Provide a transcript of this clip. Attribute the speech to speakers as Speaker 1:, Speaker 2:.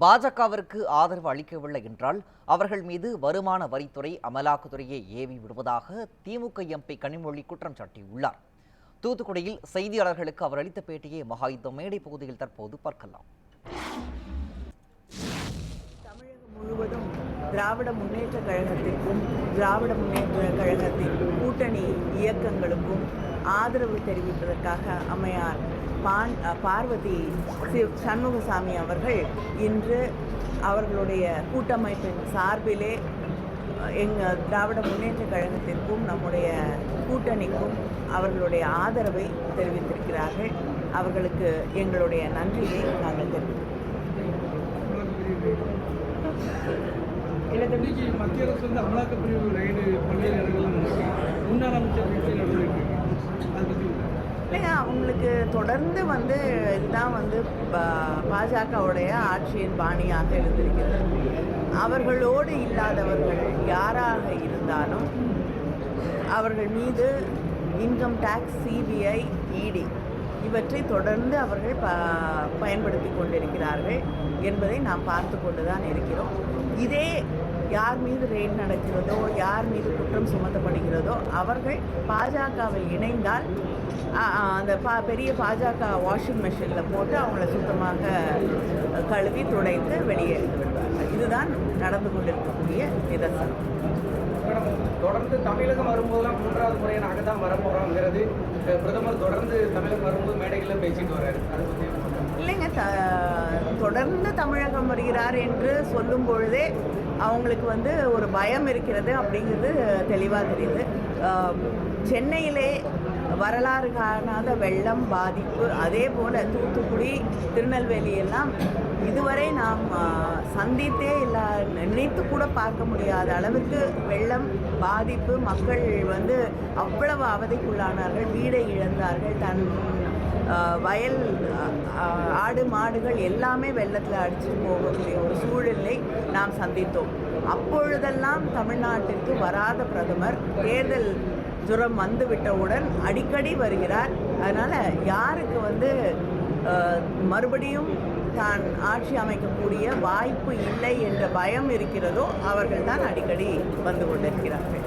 Speaker 1: பாஜகவிற்கு ஆதரவு அளிக்கவில்லை என்றால் அவர்கள் மீது வருமான வரித்துறை அமலாக்கத்துறையை ஏவி விடுவதாக திமுக எம்பி கனிமொழி குற்றம் சாட்டியுள்ளார். தூத்துக்குடியில் செய்தியாளர்களுக்கு அவர் அளித்த பேட்டியை மகாயுத்தம் மேடை பகுதியில் தற்போது பார்க்கலாம்.
Speaker 2: தமிழகம் முழுவதும் திராவிட முன்னேற்ற கழகத்திற்கும் திராவிட முன்னேற்ற கழகத்தின் கூட்டணி இயக்கங்களுக்கும் ஆதரவு தெரிவிப்பதற்காக அம்மையார் பான் பார்வதி சிவ் சண்முகசாமி அவர்கள் இன்று அவர்களுடைய கூட்டமைப்பின் சார்பிலே எங்கள் திராவிட முன்னேற்ற கழகத்திற்கும் நம்முடைய கூட்டணிக்கும் அவர்களுடைய ஆதரவை தெரிவித்திருக்கிறார்கள். அவர்களுக்கு எங்களுடைய நன்றியை நாங்கள் தெரிவிக்கிறோம்.
Speaker 3: இன்னைக்கு மத்திய அரசு வந்து அமலாக்க பிரிவு ரைடு பள்ளியில் இடங்கள்லாம் முன்னாள் அமைச்சர் வீட்டில் நடந்துருக்கு அதை பற்றி
Speaker 2: இல்லைங்க அவங்களுக்கு தொடர்ந்து வந்து இதுதான் வந்து பாஜகவுடைய ஆட்சியின் பாணியாக இருந்திருக்கிறது அவர்களோடு இல்லாதவர்கள் யாராக இருந்தாலும் அவர்கள் மீது இன்கம் டேக்ஸ் சிபிஐ இடி இவற்றை தொடர்ந்து அவர்கள் ப பயன்படுத்தி கொண்டிருக்கிறார்கள் என்பதை நாம் பார்த்து கொண்டு தான் இருக்கிறோம். இதே யார் மீது ரெய்ட் நடக்கிறதோ யார் மீது குற்றம் சுமத்தப்படுகிறதோ அவர்கள் பாஜகவில் இணைந்தால் அந்த பா பெரிய பாஜக வாஷிங் மிஷினில் போட்டு அவங்கள சுத்தமாக கழுவி துடைத்து வெளியே எடுத்து விடுவார்கள் இதுதான் நடந்து கொண்டிருக்கக்கூடிய நிதர்சனம்.
Speaker 4: தொடர்ந்து தமிழகம் வரும்போதெல்லாம் மூன்றாவது முறையாக நாங்கள் தான் வரப்போகிறோங்கிறது பிரதமர் தொடர்ந்து தமிழகம் வரும்போது மேடைகளில் பேசிட்டு வர்றாரு பற்றி
Speaker 2: இல்லைங்க த தொடர்ந்து தமிழகம் வருகிறார் என்று சொல்லும் பொழுதே அவங்களுக்கு வந்து ஒரு பயம் இருக்கிறது அப்படிங்கிறது தெளிவாக தெரியுது. சென்னையிலே வரலாறு காணாத வெள்ளம் பாதிப்பு அதே போல் தூத்துக்குடி திருநெல்வேலி எல்லாம் இதுவரை நாம் சந்தித்தே இல்லை நினைத்து கூட பார்க்க முடியாத அளவுக்கு வெள்ளம் பாதிப்பு மக்கள் வந்து அவ்வளவு அவதிக்குள்ளானார்கள் வீடை இழந்தார்கள் தன் வயல் ஆடு மாடுகள் எல்லாமே வெள்ளத்தில் அடிச்சுட்டு போகக்கூடிய ஒரு சூழலை நாம் சந்தித்தோம். அப்பொழுதெல்லாம் தமிழ்நாட்டிற்கு வராத பிரதமர் தேர்தல் ஜுரம் வந்துவிட்டவுடன் அடிக்கடி வருகிறார். அதனால் யாருக்கு வந்து மறுபடியும் தான் ஆட்சி அமைக்கக்கூடிய வாய்ப்பு இல்லை என்ற பயம் இருக்கிறதோ அவர்கள் தான் அடிக்கடி வந்து கொண்டிருக்கிறார்கள்.